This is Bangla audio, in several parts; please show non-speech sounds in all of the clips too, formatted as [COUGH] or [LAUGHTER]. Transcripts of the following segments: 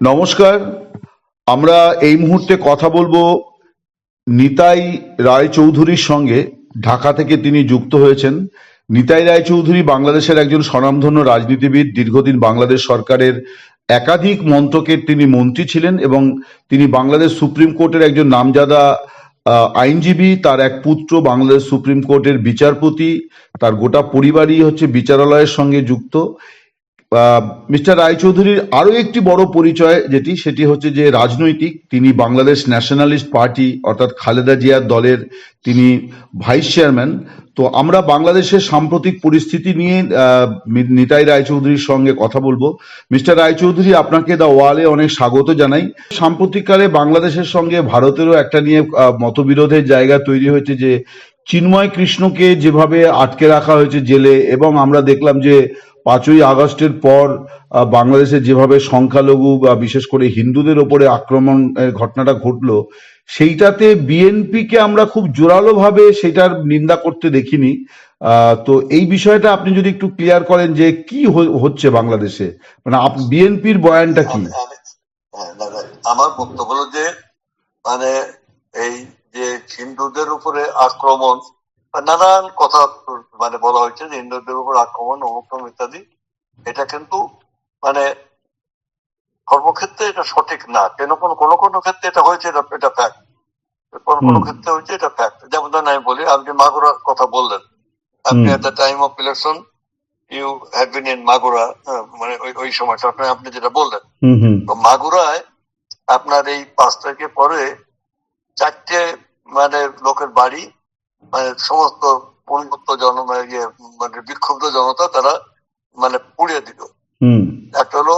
নমস্কার। আমরা এই মুহূর্তে কথা বলব নিতাই রায়চৌধুরীর সঙ্গে। ঢাকা থেকে তিনি যুক্ত হয়েছেন। নিতাই রায়চৌধুরী বাংলাদেশের একজন স্বনামধন্য রাজনীতিবিদ, দীর্ঘদিন বাংলাদেশ সরকারের একাধিক মন্ত্রকের তিনি মন্ত্রী ছিলেন এবং তিনি বাংলাদেশ সুপ্রিম কোর্টের একজন নামজাদা আইনজীবী, তার এক পুত্র বাংলাদেশ সুপ্রিম কোর্টের বিচারপতি, তার গোটা পরিবারই হচ্ছে বিচারালয়ের সঙ্গে যুক্ত। মিস্টার রায়চৌধুরীর আরও একটি বড় পরিচয় যেটি, সেটি হচ্ছে যে রাজনৈতিক, তিনি বাংলাদেশ ন্যাশনালিস্ট পার্টি, অর্থাৎ খালেদা জিয়ার দলের তিনি ভাইস চেয়ারম্যান। তো আমরা বাংলাদেশের সাম্প্রতিক পরিস্থিতি নিয়ে নিতাই রায়চৌধুরীর সঙ্গে কথা বলব। মিস্টার রায়চৌধুরী, আপনাকে দা ওয়ালে অনেক স্বাগত জানাই। সাম্প্রতিককালে বাংলাদেশের সঙ্গে ভারতেরও একটা নিয়ে মতবিরোধের জায়গা তৈরি হয়েছে যে, চিন্ময় কৃষ্ণকে যেভাবে আটকে রাখা হয়েছে জেলে, এবং আমরা দেখলাম যে পাঁচই আগস্টের পর বাংলাদেশে যেভাবে সংখ্যালঘু বা বিশেষ করে হিন্দুদের ওপরে আক্রমণ ঘটনাটা ঘটলো সেইটাতে বিএনপিকে আমরা খুব জোরালোভাবে সেটার নিন্দা করতে দেখিনি। তো এই বিষয়টা আপনি যদি একটু ক্লিয়ার করেন যে কি হচ্ছে বাংলাদেশে মানে বিএনপির বয়ানটা কি? হ্যাঁ, আমার বক্তব্য হলো যে মানে এই যে হিন্দুদের উপরে আক্রমণ নানান কথা মানে বলা হয়েছে যে হিন্দুদের উপর আক্রমণ অমুক তমুক ইত্যাদি। এটা কিন্তু মানে কর্মক্ষেত্রে এটা সঠিক না। কেন? কোন কোন কোন ক্ষেত্রে এটা হয়েছে এটা এটা ফ্যাক্ট কোন কোন ক্ষেত্রে হয়েছে এটা ফ্যাক্ট যেমন ধরেন আমি বলি আপনি মাগুরার কথা বললেন। আপনি at the time of election you have been in Magura হ্যাঁ, মানে ওই ওই সময়টা আপনি আপনি যেটা বললেন। তো মাগুরায় আপনার এই পাঁচ তারিখে পরে চারটে মানে লোকের বাড়ি মানে সমস্ত জন মানে ইয়ে, মানে বিক্ষুব্ধ জনতা তারা মানে পুড়িয়ে দিল। একটা হলো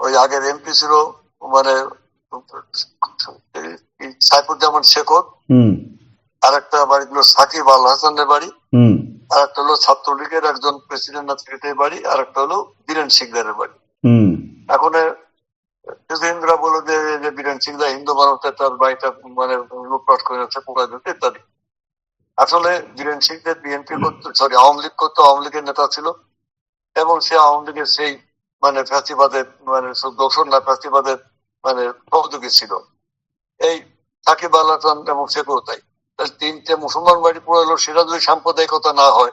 ওই আগের এমপি ছিল মানে সাইফুজ্জামান শেখর। হুম। আর একটা বাড়ি ছিল সাকিব আল হাসানের বাড়ি। হুম। আর একটা হলো ছাত্রলীগের একজন প্রেসিডেন্ট না সেক্রেটারি বাড়ি আর একটা হলো বীরেন সিকদারের বাড়ি। হুম। এখন হিন্দুরা বলো যে বীরেন সিংদা হিন্দু মানুষদের তার বাড়িটা মানে লুটপাট করে যাচ্ছে পোড়া দিতে ইত্যাদি। আসলে বীরেন সিংদের বিএনপি করতো সরি আওয়ামী লীগ করতো, আওয়ামী লীগের নেতা ছিল। এবং সে আওয়ামী লীগের সেই মানে ফ্যাসিবাদের মানে দোষণ না ফ্যাসিবাদের মানে সহযোগী ছিল। এই সাকিব আল এবং শেখরও তাই। তিনটে মুসলমান বাড়ি পোড়ালো সেটা যদি সাম্প্রদায়িকতা না হয়,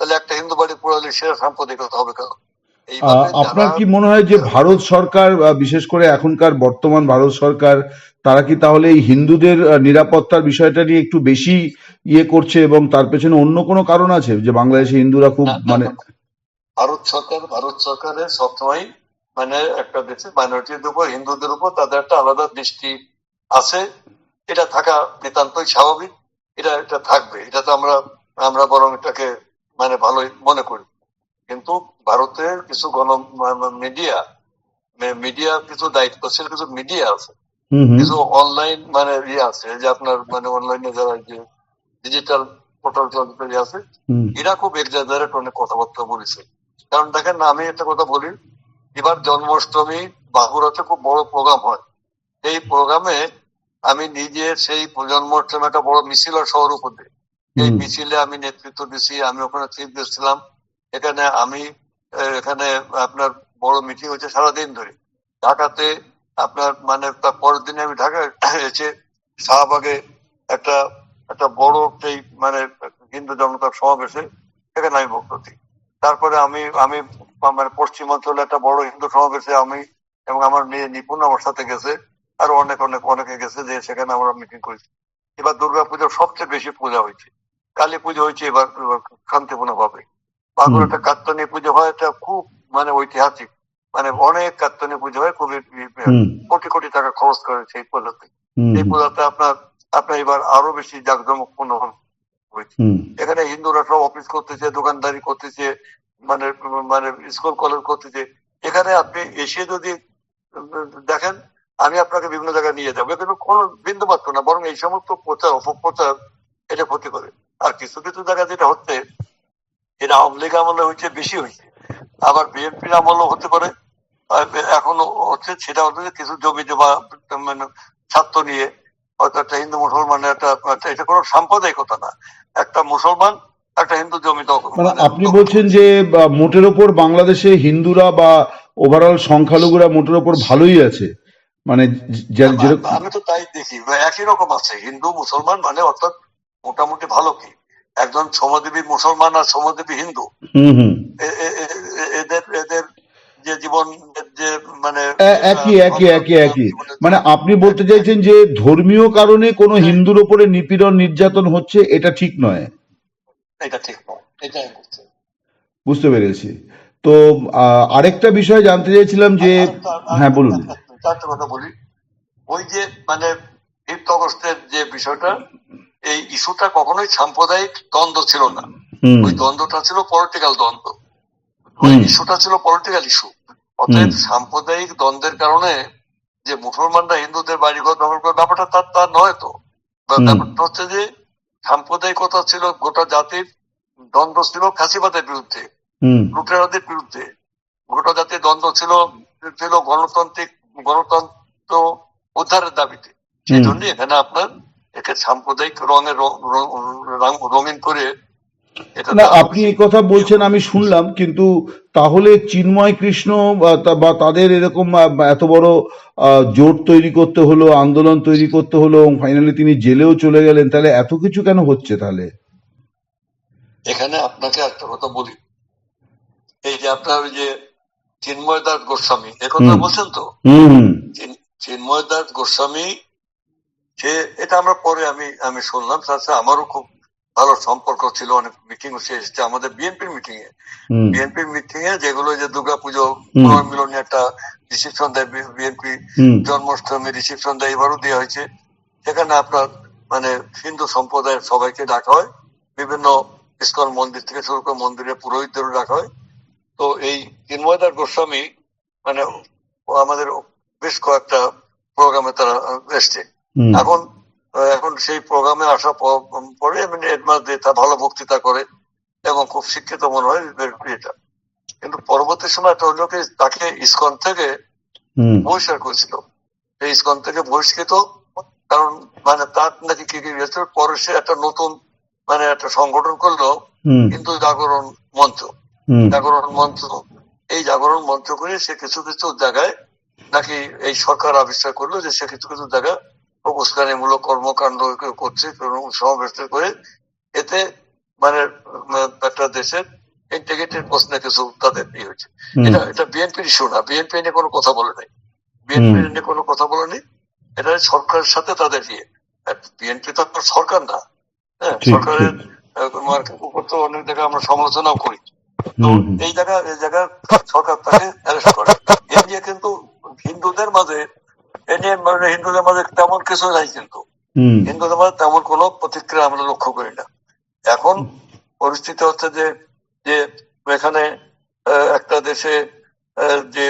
তাহলে একটা হিন্দু বাড়ি পোড়ালে সেটা সাম্প্রদায়িকতা হবে এইভাবে আপনার কি মনে হয় যে ভারত সরকার বিশেষ করে এখনকার বর্তমান ভারত সরকার তারা কি তাহলে এই হিন্দুদের নিরাপত্তার বিষয়টা নিয়ে একটু বেশি ইয়ে করছে এবং তার পেছনে অন্য কোনো কারণ আছে যে বাংলাদেশে হিন্দুরা খুব মানে ভারত সরকার ভারত সরকারের সবসময় মানে একটা দেশে মাইনরিটির উপর হিন্দুদের উপর তাদের একটা আলাদা দৃষ্টি আছে। এটা থাকা নিতান্তই স্বাভাবিক। এটা এটা থাকবে। এটা তো আমরা আমরা বরং এটাকে মানে ভালোই মনে করি। কিন্তু ভারতের কিছু গণ মিডিয়া মিডিয়া কিছু দায়িত্বশীল কিছু মিডিয়া আছে। কিছু অনলাইন মানে ইয়ে আছে যে আপনার মানে অনলাইনে যারা যে ডিজিটাল পোর্টাল চলতে আছে এরা খুব এক্সাজারেট অনেক কথাবার্তা বলেছে। কারণ দেখেন আমি একটা কথা বলি এবার জন্মাষ্টমী বাঁকুড়াতে খুব বড় প্রোগ্রাম হয়। এই প্রোগ্রামে আমি নিজে সেই জন্মাষ্টমী একটা বড় মিছিল শহর উপরে এই মিছিলে আমি নেতৃত্ব দিছি আমি ওখানে চিফ গেস্ট ছিলাম। এখানে আমি এখানে আপনার বড় মিটিং হচ্ছে সারাদিন ধরে। ঢাকাতে আপনার মানে তার পরের দিনে আমি ঢাকায় [COUGHS] এসে শাহবাগে একটা একটা বড় সেই মানে হিন্দু জনতার সমাবেশে সেখানে আমি বক্তব্য দিই। তারপরে আমি আমি মানে পশ্চিমাঞ্চলে একটা বড় হিন্দু সমাবেশে আমি এবং আমার মেয়ে নিপুণ আমার সাথে গেছে, আর অনেক অনেক, অনেকে গেছে যে সেখানে আমরা মিটিং করেছি। এবার দুর্গা পুজোর সবচেয়ে বেশি পূজা হয়েছে। কালী পুজো হয়েছে এবার শান্তিপূর্ণ কাত্তনী পুজো হয় এটা খুব মানে ঐতিহাসিক। মানে অনেক কাত্তনী পুজো হয় খুবই কোটি কোটি টাকা খরচ করে সেই পূজাতে। হুম। এই পূজাতে আপনার আপনার এবার আরও বেশি জাঁকজমকপূর্ণ হয়েছে এখানে হিন্দুরা সব অফিস করতেছে দোকানদারি করতেছে মানে মানে স্কুল কলেজ করতেছে। এখানে আপনি এসে যদি দেখেন আমি আপনাকে বিভিন্ন জায়গায় নিয়ে যাব। কিন্তু কোনো বিন্দু মাত্র না বরং এই সমস্ত প্রচার অপপ্রচার এটা ক্ষতি করে। আর কিছু কিছু জায়গা যেটা হচ্ছে এটা আওয়ামী লীগ আমলে হয়েছে বেশি হয়েছে আবার বিএনপির আমলও হতে পারে। এখনও হচ্ছে সেটা হচ্ছে কিছু জমি জমা মানে ছাত্র নিয়ে হয়তো একটা হিন্দু মুসলমানের একটা এটা কোনো সাম্প্রদায়িকতা না। একটা মুসলমান একটা হিন্দু জমি মানে আপনি বলছেন যে মোটের ওপর বাংলাদেশে হিন্দুরা বা ওভারঅল সংখ্যালঘুরা মোটের ওপর ভালোই আছে। মানে আমি তো তাই দেখি। একই রকম আছে। হিন্দু মুসলমান মানে অর্থাৎ মোটামুটি ভালো কি? একজন সমাজদেবী মুসলমান আর সমাজদেবী হিন্দু। এদের এদের যে জীবন যে মানে একই একই একই একই। মানে আপনি বলতে চাইছেন যে ধর্মীয় কারণে কোনো হিন্দুর ওপরে নিপীড়ন নির্যাতন হচ্ছে এটা ঠিক নয়? এটা ঠিক নয়। এটাই বুঝতে পেরেছি। তো আরেকটা বিষয় জানতে চাইছিলাম যে হ্যাঁ বলুন। কথা বলি। ওই যে মানে ফিফথ অগস্টের যে বিষয়টা এই ইস্যুটা কখনোই সাম্প্রদায়িক দ্বন্দ্ব ছিল না। ওই দ্বন্দ্বটা ছিল পলিটিক্যাল দ্বন্দ্ব। ওই ইস্যুটা ছিল পলিটিক্যাল ইস্যু অতএব সাম্প্রদায়িক দ্বন্দ্বের কারণে যে মুসলমানরা হিন্দুদের বাড়িঘর দখল করে ব্যাপারটা তার তার নয় তো। ব্যাপারটা হচ্ছে যে সাম্প্রদায়িকতা ছিল গোটা জাতির দ্বন্দ্ব ছিল খাসিবাদের বিরুদ্ধে লুটেরাদের বিরুদ্ধে। গোটা জাতির দ্বন্দ্ব ছিল ছিল গণতান্ত্রিক গণতন্ত্র উদ্ধারের দাবিতে। সেই। জন্য এখানে আপনার একে সাম্প্রদায়িক রঙে রঙিন করে না আপনি এই কথা বলছেন আমি শুনলাম কিন্তু তাহলে চিন্ময় কৃষ্ণ বা তাদের এরকম এত বড় জোট তৈরি করতে হলো আন্দোলন তৈরি করতে হলো ফাইনালি তিনি জেলেও চলে গেলেন তাহলে এত কিছু কেন হচ্ছে তাহলে? এখানে আপনাকে একটা কথা বলি। এই যে আপনার যে চিন্ময় দাস গোস্বামী এ কথা বলছেন তো? চিন্ময় দাস গোস্বামী সে এটা আমরা পরে আমি আমি শুনলাম। তার সাথে আমারও খুব ভালো সম্পর্ক ছিল অনেক মিটিং সে এসেছে। আমাদের বিএনপির মিটিং এ বিএনপির মিটিং এ যেগুলো যে দুর্গাপুজো। পুনর্মিলনী একটা রিসিপশন দেয় বিএনপি জন্মাষ্টমী রিসিপশন দেয় এবারও দেওয়া হয়েছে। সেখানে আপনার মানে হিন্দু সম্প্রদায়ের সবাইকে ডাকা হয়। বিভিন্ন ইস্কন মন্দির থেকে শুরু করে মন্দিরে পুরোহিতদেরও ডাকা হয়। তো এই চিন্ময়দার গোস্বামী মানে ও আমাদের বেশ কয়েকটা প্রোগ্রামে তারা এসছে। এখন এখন সেই প্রোগ্রামে আসা পরে এমনি এডমাস দিয়ে তা ভালো বক্তৃতা করে এবং খুব শিক্ষিত মনে হয় এটা কিন্তু পরবর্তী সময় একটা হলো কি তাকে ইস্কন থেকে বহিষ্কার করেছিল। সেই ইস্কন থেকে বহিষ্কৃত কারণ মানে তার নাকি কি কি হয়েছে পরে সে একটা নতুন মানে একটা সংগঠন করল কিন্তু জাগরণ মঞ্চ। জাগরণ মঞ্চ এই জাগরণ মঞ্চ করে সে কিছু কিছু জায়গায় নাকি এই সরকার আবিষ্কার করল যে সে কিছু কিছু জায়গায় উস্কানিমূলক কর্মকাণ্ড করছে সমাবেশ করে এতে মানে একটা দেশের ইন্টিগ্রেটেড প্রশ্নে কিছু তাদের ইয়ে হয়েছে। এটা এটা বিএনপির ইস্যু না। বিএনপি নিয়ে কোনো কথা বলে নাই। বিএনপি নিয়ে কোনো কথা বলেনি এটা সরকারের সাথে তাদের ইয়ে বিএনপি তো আপনার সরকার না। হ্যাঁ সরকারের মার্কেট উপর তো অনেক জায়গায় আমরা সমালোচনাও করি। তো এই জায়গা এই জায়গা সরকার তাকে অ্যারেস্ট করে। কিন্তু হিন্দুদের মাঝে এ নিয়ে মানে হিন্দুদের মাঝে তেমন কিছু নাই কিন্তু। হিন্দুদের মাঝে তেমন কোনো প্রতিক্রিয়া আমরা লক্ষ্য করি না। এখন পরিস্থিতি হচ্ছে যে যে এখানে একটা দেশে যে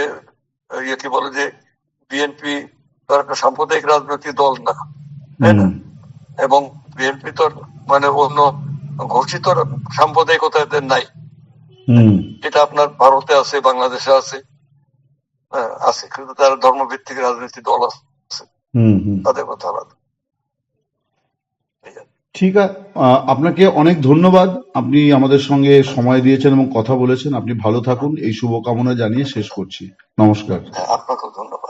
ইয়ে কি বলে যে বিএনপি তার একটা সাম্প্রদায়িক রাজনৈতিক দল না। তাই না? এবং বিএনপি তো মানে অন্য ঘোষিত সাম্প্রদায়িকতা এদের নাই এটা আপনার ভারতে আছে বাংলাদেশে আছে। আছে। কিন্তু তার ধর্মভিত্তিক রাজনীতি দল আছে। হুম হুম। তাদের কথা আলাদা। ঠিক আছে আপনাকে অনেক ধন্যবাদ। আপনি আমাদের সঙ্গে সময় দিয়েছেন এবং কথা বলেছেন। আপনি ভালো থাকুন। এই শুভকামনা জানিয়ে শেষ করছি। নমস্কার। হ্যাঁ আপনাকেও ধন্যবাদ।